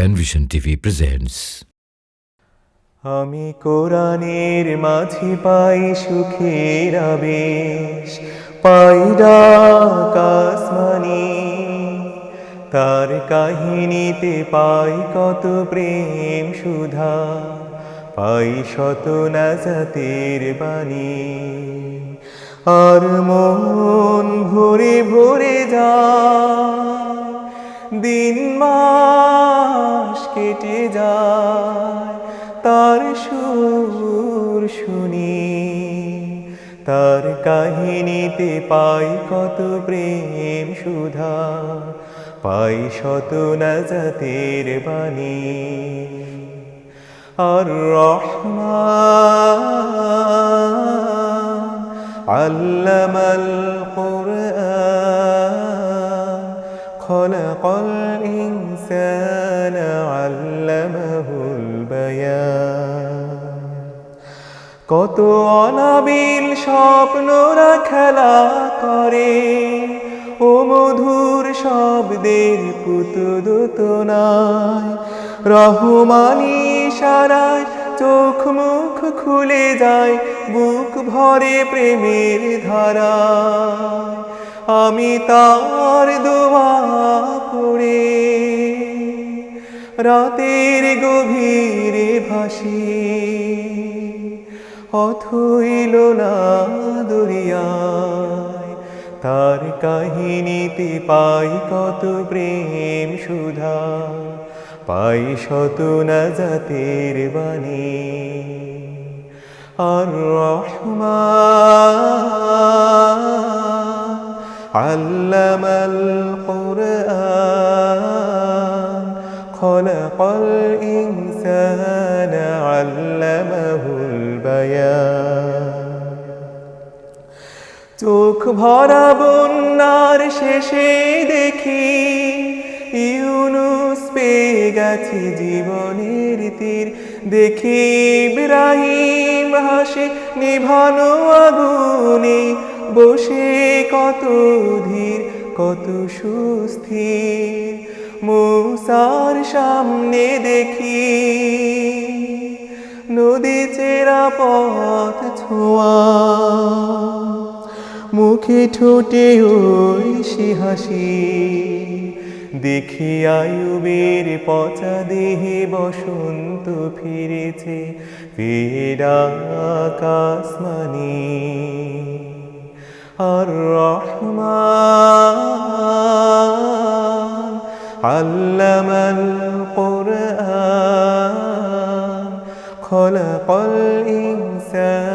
Penvision TV presents. আমি কোরআনের মাঝে পাই সুখের আবেশ, পাই কাসমানি তার কাহিনীতে পাই কত প্রেম সুধা, পাই শত নাজাতের বাণী আর মন ভরে ভরে যায়, দিন মাস কেটে যায়, তার সুর শুনি। তার কাহিনীতে পাই কত প্রেম সুধা, পাই শত নাজাতের বাণী। আর রহমান, আল্লামাল কোরআন خلق الإنسان علمه البيان কত অনাবিল স্বপ্নরা খেলা করে ও মধুর শব্দের পুতুদোতনায় রহমানি সারায় চোখ মুখ খুলে যায় বুক ভরে প্রেমের ধারা আমি তার দোয়া রাতের গভীরে ভাসি। অথইল না দরিয়া তার কাহিনীতে পাই কত প্রেম সুধা। পাই শত না জাতের বাণী। আর রসমা আল্লা আল্লামাহুল বায়ান। চোখ ভরা বন্যার শেষে দেখি ইউনুস পেয়ে গেছে জীবনের তীর। দেখি ইব্রাহিম হাসে নিভানো আগুনে, বসে কত ধীর, কত সুস্থির। মুসার সামনে দেখি নদী চেরা পথ ছোঁয়া। মুখে ঠোঁটে ওই সে হাসি। দেখি আয়ুবের পচা দেহে বসন্ত ফিরেছে। ফেরা কাসমানি আর রহমান আল্লামাল কোরআন। خلق الإنسان.